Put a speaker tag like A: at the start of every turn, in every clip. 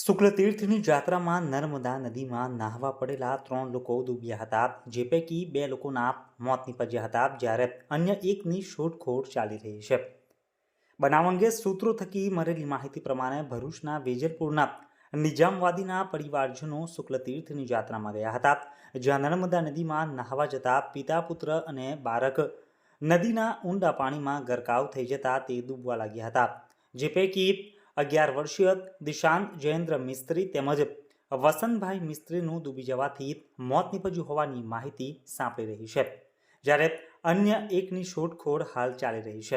A: શુક્લતીર્થની જાત્રામાં નર્મદા નદીમાં નાહવા પડેલા ત્રણ લોકો ડૂબ્યા હતા, જે પૈકી બે લોકોના મોત નીપજ્યા હતા જ્યારે અન્ય એકની શોધખોળ ચાલી રહી છે. બનાવ અંગે સૂત્રો થકી મળેલી માહિતી પ્રમાણે ભરૂચના વેજલપુરના નિજામવાદીના પરિવારજનો શુક્લતીર્થની જાત્રામાં ગયા હતા, જ્યાં નર્મદા નદીમાં નાહવા જતા પિતા, પુત્ર અને બાળક નદીના ઊંડા પાણીમાં ગરકાવ થઈ જતા તે ડૂબવા લાગ્યા હતા, જે પૈકી અગિયાર વર્ષીય દિશાંત જયેન્દ્ર મિસ્ત્રી તેમજ વસંતભાઈ મિસ્ત્રીનું ડૂબી જવાથી મોત નીપજ્યું હોવાની માહિતી સાંપડી રહી છે. જ્યારે અન્ય એકની શોધખોળ હાલ ચાલી રહી છે.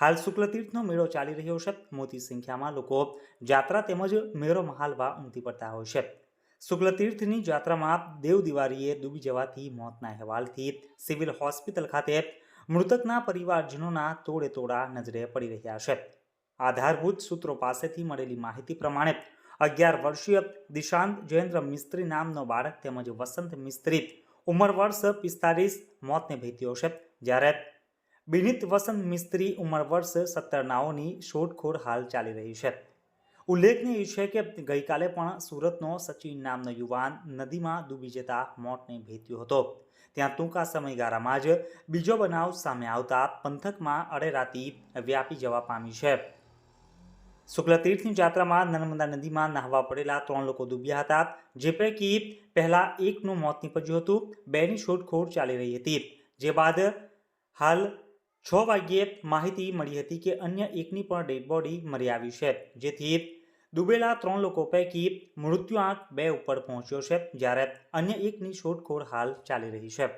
A: હાલ શુક્લતીર્થનો મેળો ચાલી રહ્યો છે. મોટી સંખ્યામાં લોકો જાત્રા તેમજ મેળો મહાલવા ઉમટી પડતા હોય છે. શુક્લતીર્થની જાત્રામાં દેવ દિવાળીએ ડૂબી જવાથી મોતના અહેવાલથી સિવિલ હોસ્પિટલ ખાતે મૃતકના પરિવારજનોના તોડે તોડા નજરે પડી રહ્યા છે. આધારભૂત સૂત્રો પાસેથી મળેલી માહિતી પ્રમાણે અગિયાર વર્ષીય દિશાંત જયેન્દ્ર મિસ્ત્રી નામનો બાળક તેમજ વસંત મિસ્ત્રી ઉંમર વર્ષ પિસ્તાલીસ મોતને ભેટ્યો છે. જ્યારે બિનિત વસંત મિસ્ત્રી ઉંમર વર્ષ સત્તર નાઓની શોધખોળ હાલ ચાલી રહી છે. ઉલ્લેખનીય છે કે ગઈકાલે પણ સુરતનો સચિન નામનો યુવાન નદીમાં ડૂબી જતા મોતને ભેટ્યો હતો. ત્યાં ટૂંકા સમયગાળામાં જ બીજો બનાવ સામે આવતા પંથકમાં અડેરાતી વ્યાપી જવા પામી છે. શુક્લતીર્થની જાત્રામાં નર્મદા નદીમાં નાહવા પડેલા ત્રણ લોકો ડૂબ્યા હતા, જે પૈકી પહેલા એકનું મોત નીપજ્યું હતું, બેની શોધખોળ ચાલી રહી હતી. જે બાદ હાલ છ વાગ્યે માહિતી મળી હતી કે અન્ય એકની પણ ડેડ બોડી મળી આવી છે, જેથી ડૂબેલા ત્રણ લોકો પૈકી મૃત્યુઆંક બે ઉપર પહોંચ્યો છે, જ્યારે અન્ય એકની શોધખોળ હાલ ચાલી રહી છે.